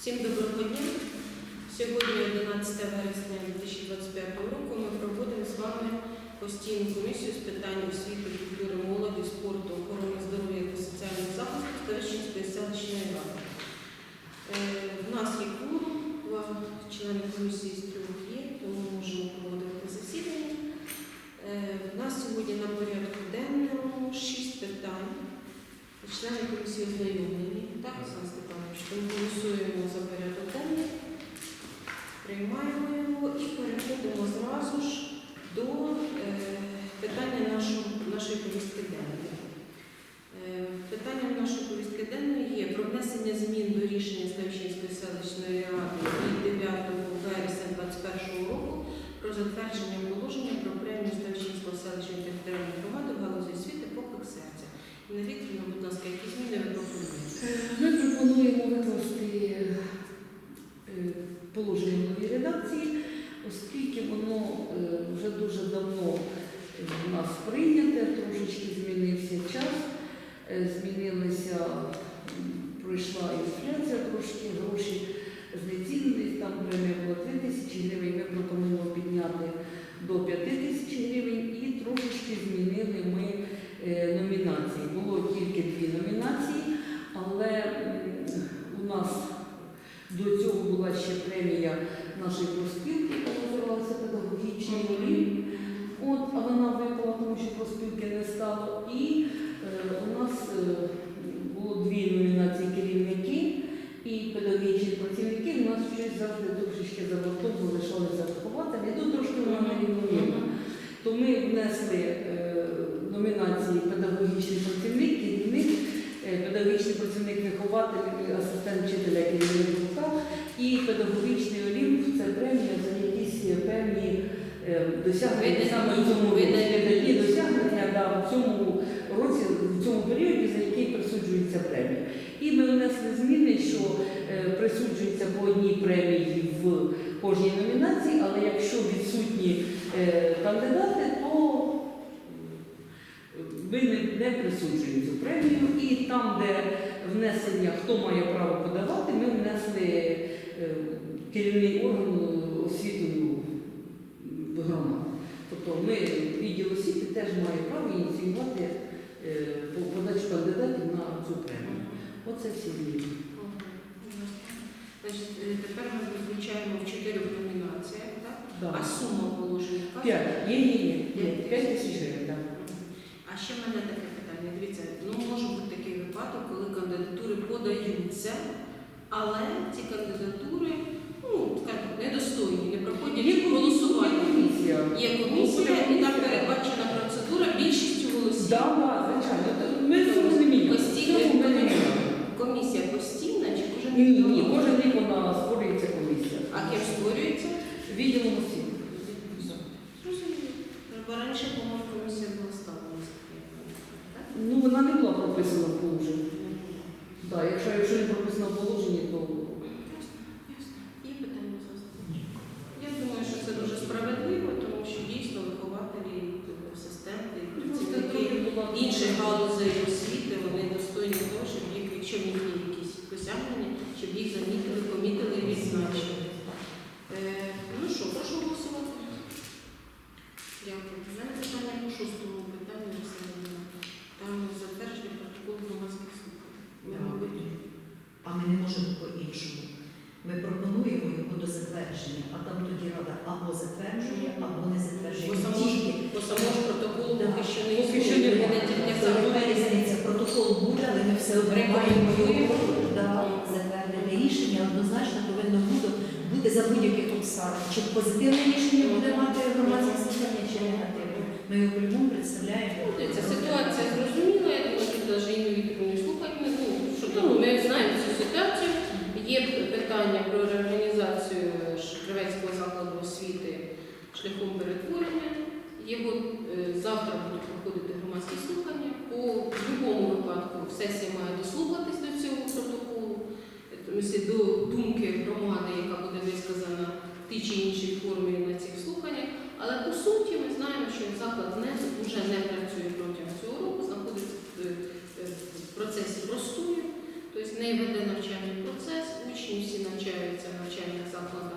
Всім доброго дня. Сьогодні 11 вересня 2025 року ми проводимо з вами постійну комісію з питань освіти, культури, молоді, спорту, охорони здоров'я та соціального захисту Старощинської селищної ради. Е, В нас є два члени комісії з трьох є, тому можемо проводити засідання. Е, В нас сьогодні на порядку денному шість питань. Члени комісії ознайомлені. Так, голосуємо за порядок денний, приймаємо його і переходимо зразу ж до е, питання нашого, нашої повістки денної. Е, питанням нашої повістки денної є про внесення змін до рішення Ставчинської селищної ради від 9 вересня 2021 року про затвердження положення про премію Ставчинського селищної територіальної громади в галузі освіти поклик серця. Інна Вікторівна, будь ласка, які зміни ви пропонуєте? Ми пропонуємо викласти е, положення в новій редакції, оскільки воно е, вже дуже давно у нас прийняте, трошечки змінився час, е, змінилися, м, пройшла інфляція, трошки гроші знецінились, там премія була 3 тисячі гривень, ми пропонуємо підняти до 5 тисяч гривень і трошечки змінили ми е, номінації. Було тільки дві номінації, але м, у нас до цього була ще премія нашої профспілки, яка називалася педагогічний рівень. От, а вона випала, тому що профспілки не стало. І е, у нас е, було дві номінації керівники і педагогічні працівники. У нас щось завжди трошечки за бортом залишалися вихователі. Тут трошки вона нерівномірна. То ми внесли е, номінації педагогічний працівник, керівник, е, педагогічний працівник вихователь, асистент вчителя керівника і педагогічний олімп це премія за якісь певні е, досягнення саме в цьому році. досягнення да, в цьому році, в цьому періоді, за який присуджується премія. І ми внесли зміни, що е, присуджується по одній премії в кожній номінації, але якщо відсутні е, кандидати, то ви не, присуджуємо цю премію. І там, де внесення, хто має право подавати, ми внесли е, керівний орган. Тобто ми, відділ освіти, теж має право ініціювати е, подачу кандидатів на цю премію. Оце всі. Значить, е, тепер ми визначаємо в чотирьох номінаціях, так? Да. А сума положення? П'ять. Є, є, є. П'ять тисяч гривень, так. А ще в мене таке питання. Дивіться, ну може бути такий випадок, коли кандидатури подаються, але ці кандидатури, ну, недостойні, не проходять голосування. Є комісія, і там передбачена процедура більшістю голосів. Да, да, звичайно. Ми цього не міняємо. Постійно Цього ми не міняємо. Комісія постійна чи кожен Ні, рік? ні, кожен рік вона створюється комісія. А ким створюється? Відділом освіти. Зрозуміло. Бо раніше, по-моєму, комісія була сталою. так? Ну, вона не була прописана в положенні. Да, якщо, якщо не прописано в положенні, то Є питання зараз? Я думаю, що це дуже справедливо, тому що дійсно вихователі, асистенти, працівники інших галузей освіти, вони достойні того, щоб їх, якщо в них є якісь досягнення, щоб їх замітили, помітили і відзначили. Е, ну що, прошу голосувати. Дякую. У мене питання по шостому питанню розслідування. Там затвердження протоколу громадських слухань. Ми, мабуть, А ми не можемо по-іншому. Ми пропонуємо його до затвердження, а там тоді рада або затверджує, або не затверджує. По Не ж, тільки протоколу поки що не Поки що існує. Не тільки це велика різниця. Протокол буде, але ми все одно маємо його да, затвердити. Рішення однозначно повинно бути, бути за будь-яких обставин. Чи позитивне рішення буде мати громадське слухання, чи негативне. Ми його по-любому представляємо. Ця ситуація зрозуміла, я думаю, що навіть Інну Вікторівну слухати не ну, що ми знаємо цю ситуацію. Є питання про реорганізацію Шкривецького закладу освіти шляхом перетворення. Його е, завтра будуть проходити громадські слухання. По будь-якому випадку сесія має дослухатись до цього протоколу, е, що до думки громади, яка буде висказана в тій чи іншій формі на цих слуханнях. Але по суті ми знаємо, що заклад не вже не працює протягом цього року, знаходиться в, е, процесі простою, тобто не веде навчальний процес, учні всі навчаються. працевлаштовані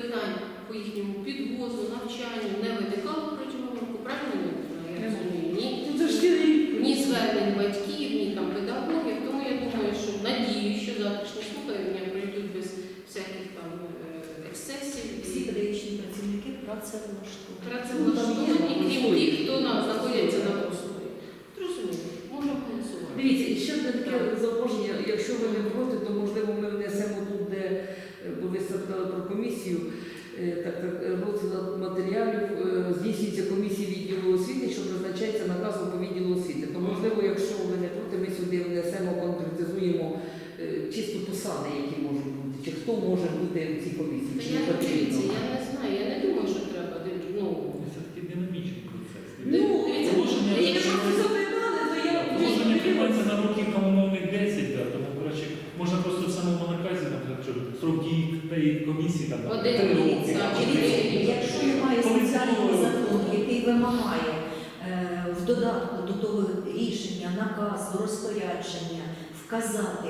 питань по їхньому підвозу, навчанню не виникало протягом року, правильно? Хто може бути в цій комісії, чи я не потрібно. я не знаю, я не думаю, що треба. Ну, Це такий динамічний процес. Ну, запитали, то я Положення приймається на років там умовних 10, да, тому коротше, можна просто в самому наказі, наприклад, що срок дії тієї комісії там Один три роки. Якщо немає Коли спеціального було- закону, який вимагає е, в додатку до того рішення, наказу, розпорядження вказати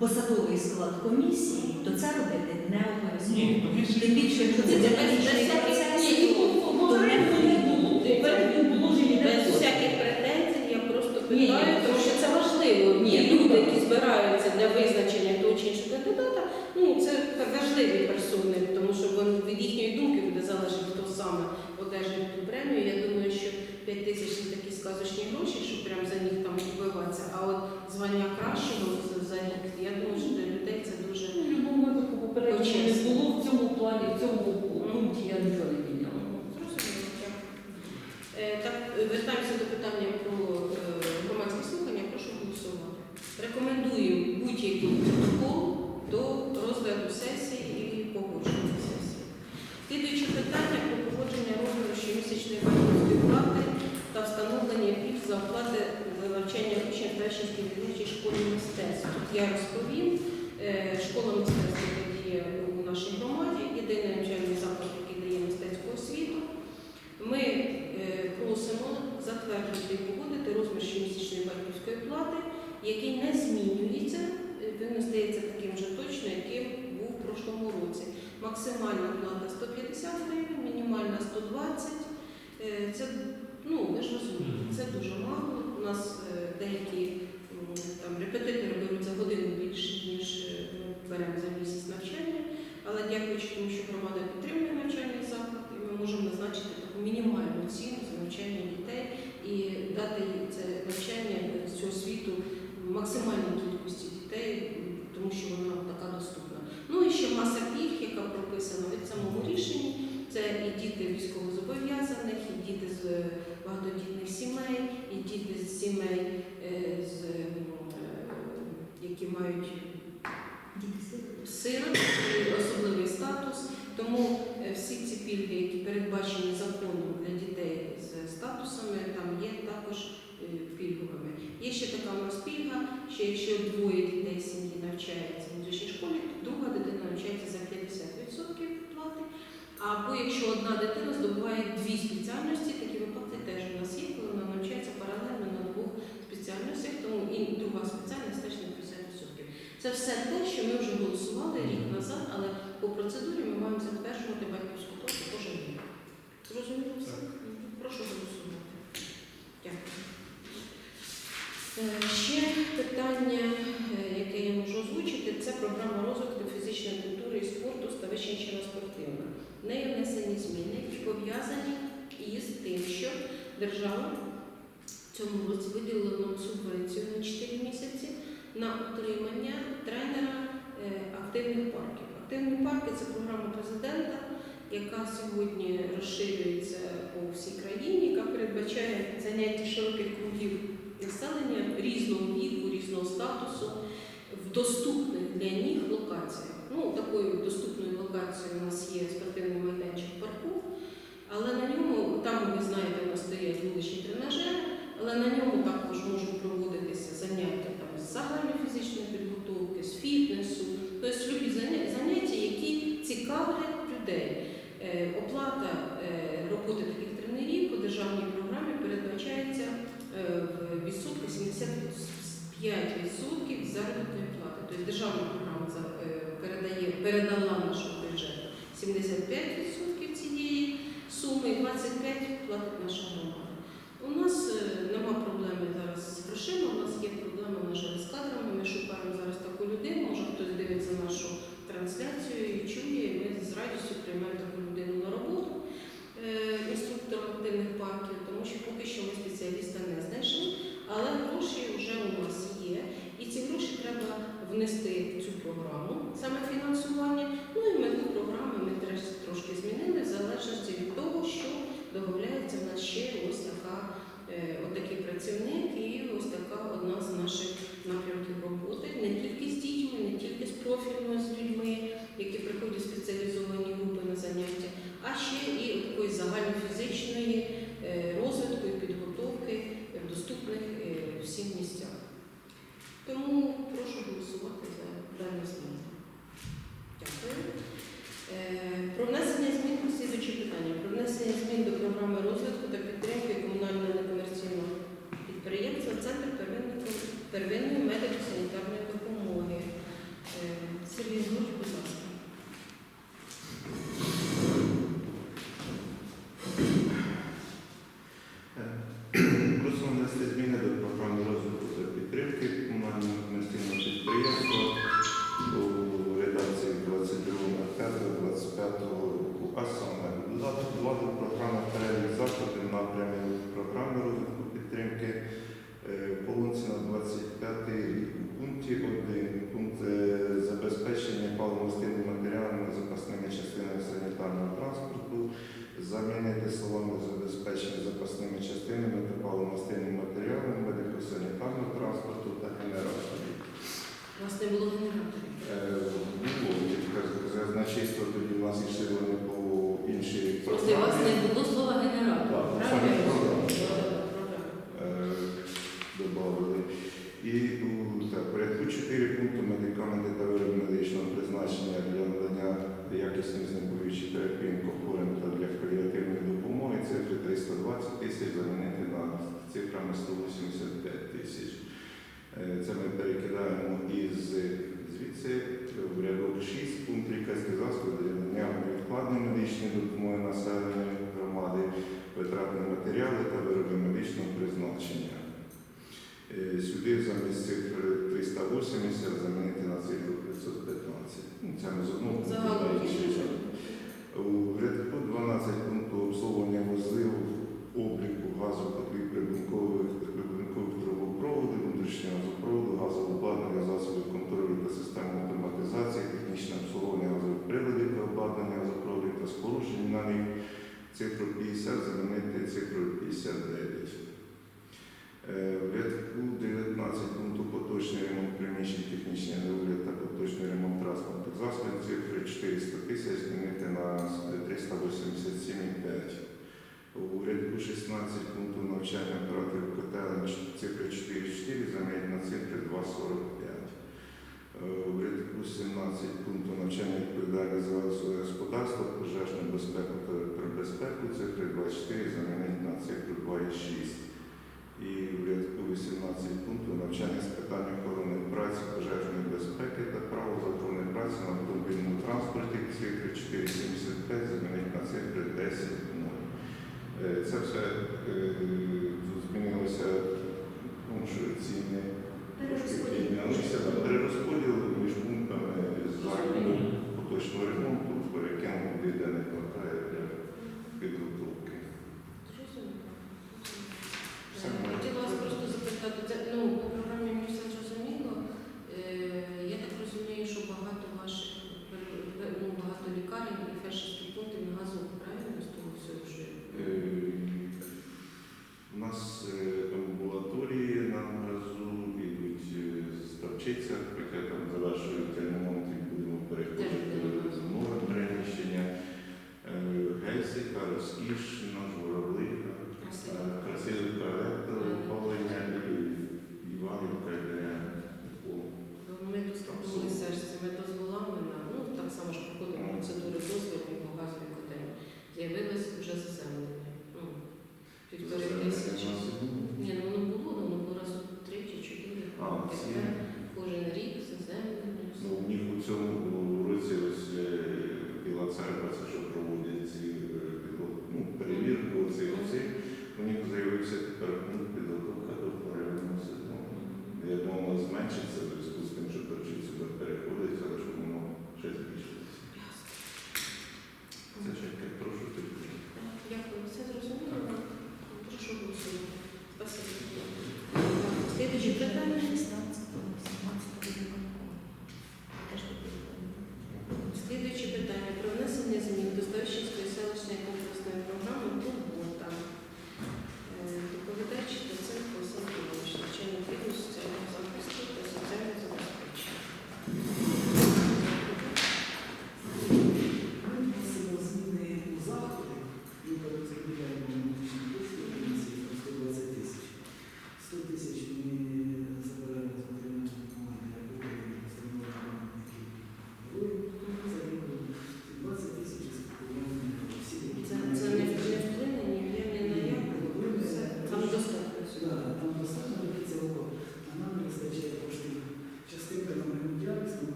посадовий склад комісії, то це робити не обов'язково. Тим більше, якщо це без процес, всяких- Ні, то ну, попередньо не було. Попередньо положення не без було. всяких претензій я просто Ні, ні, питаю, тому що це важливо. Ні, Ті ну, люди, так. які збираються для визначення того чи іншого кандидата, ну це важливі персони, тому що вони від їхньої думки буде залежати, хто саме одержить ту премію. Я думаю, що 5 тисяч не такі сказочні гроші, що прям за них там вбиватися. А от звання кращого за- за них, я думаю, що для людей це дуже Ну, В будь-якому випадку попередньо не Почесно. було в цьому плані, в цьому пункті я нічого не міняла. Зрозуміло, дякую. Е, Так, е, вертаємося до питання про е, громадські слухання. Прошу голосувати. Рекомендую будь-який протокол до розгляду сесії і погодження сесії. Слідуюче питання про погодження розгляду щомісячної батьківської плати та встановлення пільг за оплати за навчання учнів Трещинській дільничій школі мистецтв. Тут я розповім. Е, Школа мистецтва діє у нашій громаді, єдиний навчальний заклад, який дає мистецьку освіту. Ми е, просимо затвердити і погодити розмір щомісячної батьківської плати, який не змінюється. Е, Він остається таким же точно, яким був в прошлому році. Максимальна плата 150 гривень, мінімальна 120. Е, Це, ну, ви ж розумієте, це дуже мало. У нас е, деякі м, там репетитори беруть за годину більше, ніж е, ми беремо за місяць навчання. Але дякуючи тому, що громада підтримує навчальний заклад, і ми можемо назначити таку мінімальну ціну за навчання дітей і дати їй це навчання е, цю освіту максимальній кількості дітей, м, тому що вона така доступна. Ну і ще маса пільг, яка прописана в самому рішенні. Це і діти військовозобов'язаних, і діти з е, багатодітних сімей, і діти з сімей, е, з, е, які мають сирот особливий статус. Тому е, всі ці пільги, які передбачені законом для дітей з статусами, там є також пільговими. Є ще така у нас пільга, що якщо двоє дітей сім'ї навчаються в музичній школі, то друга дитина навчається за 50% плати. Або якщо одна дитина здобуває дві спеціальності, теж у нас є, коли вона навчається паралельно на двох спеціальностях, тому і друга спеціальність теж на 50%. Це все те, що ми вже голосували рік назад, але по процедурі ми маємо затверджувати батьківську плату кожен рік. Зрозуміло все? Мгм. Прошу голосувати. Дякую. Е, Ще питання, е, яке я можу озвучити, це програма розвитку фізичної культури і спорту Ставищенщина спортивна. В неї внесені зміни, які пов'язані із тим, що держава в цьому році виділила нам субвенцію на 4 місяці на утримання тренера е, активних парків. Активні парки це програма президента, яка сьогодні розширюється по всій країні, яка передбачає заняття широких кругів населення різного віку, різного статусу в доступних для них локаціях. Ну, такою доступною локацією у нас є спортивний майданчик парку, але на ньому, там, ви стоять вуличні тренажери, але на ньому також можуть проводитися заняття там, з загальної фізичної підготовки, з фітнесу, тобто любі заняття, які цікавлять людей. Е, Оплата е, роботи таких тренерів по державній програмі передбачається е, в відсотку 75% від заробітної плати. Тобто державна програма передає, передала нашому бюджету 75% цієї суми і 25% платить наша громада. У нас е, нема проблеми зараз з грошима, у нас є проблема, на жаль, з кадрами. Ми шукаємо зараз таку людину, може хтось дивиться нашу трансляцію і чує, і ми з радістю приймемо сюди замість цих 380 замінити на цифру ну, 515. Це ми з одного У рядку 12 пункту обслуговування возлив обліку газових прибункових трубопроводів, внутрішнього газопроводу, газового обладнання, засобів контролю та системи автоматизації, технічне обслуговування газових приладів та обладнання газопроводів та спорушень на них цифру 50 замінити цифру 59. 19 пункту поточний ремонт приміщень, технічний недоволі та поточний ремонт транспортних засобів цифри 400 тисяч змінити на 387,5. У рядку 16 пункту навчання операторів котелень цифри 4,4 замінять на цифри 2,45. Е, у рядку 17 пункту навчання відповідальність за господарство, пожежну безпеку та безпеку цифри 24 замінить на цифру 2,6 і в рядку 18 пункту навчання з питань охорони праці, пожежної безпеки та право законної праці на автомобільному транспорті цифри 475 замінить на цифри 10. Cerkve,